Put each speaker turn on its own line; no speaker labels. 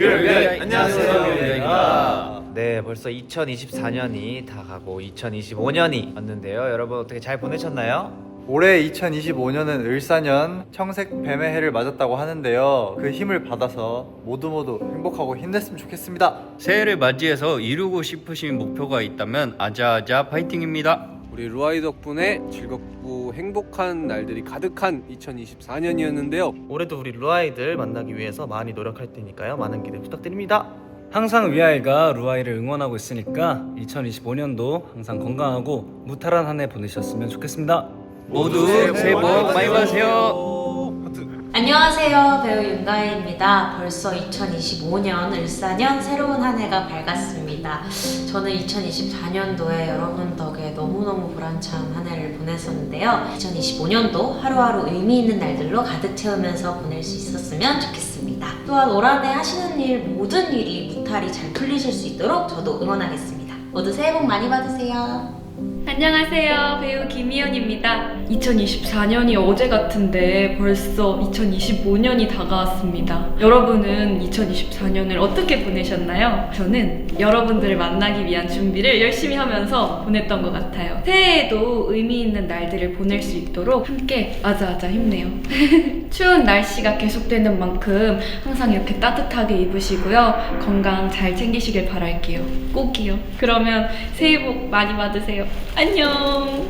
뷰얼뷰얼 안녕하세요 뷰얼뷰얼입니다.
네, 벌써 2024년이 다 가고 2025년이 왔는데요. 여러분 어떻게 잘 보내셨나요?
올해 2025년은 을사년 청색 뱀의 해를 맞았다고 하는데요. 그 힘을 받아서 모두 모두 행복하고 힘냈으면 좋겠습니다.
새해를 맞이해서 이루고 싶으신 목표가 있다면 아자아자 파이팅입니다.
우리 루아이 덕분에 즐겁고 행복한 날들이 가득한 2024년이었는데요.
올해도 우리 루아이들 만나기 위해서 많이 노력할 테니까요. 많은 기대 부탁드립니다. 항상 위아이가 루아이를 응원하고 있으니까 2025년도 항상 건강하고 무탈한 한 해 보내셨으면 좋겠습니다.
모두 새해 복 많이 받으세요.
안녕하세요. 배우 윤가혜입니다. 벌써 2025년 을사년 새로운 한 해가 밝았습니다. 저는 2024년도에 여러분 덕에 너무너무 보람찬 한 해를 보냈었는데요. 2025년도 하루하루 의미 있는 날들로 가득 채우면서 보낼 수 있었으면 좋겠습니다. 또한 올 한 해 하시는 일 모든 일이 무탈이 잘 풀리실 수 있도록 저도 응원하겠습니다. 모두 새해 복 많이 받으세요.
안녕하세요. 배우 김희연입니다. 2024년이 어제 같은데 벌써 2025년이 다가왔습니다. 여러분은 2024년을 어떻게 보내셨나요? 저는 여러분들을 만나기 위한 준비를 열심히 하면서 보냈던 것 같아요. 새해에도 의미 있는 날들을 보낼 수 있도록 함께 아자아자 힘내요. 추운 날씨가 계속되는 만큼 항상 이렇게 따뜻하게 입으시고요. 건강 잘 챙기시길 바랄게요. 꼭이요. 그러면 새해 복 많이 받으세요. 안녕.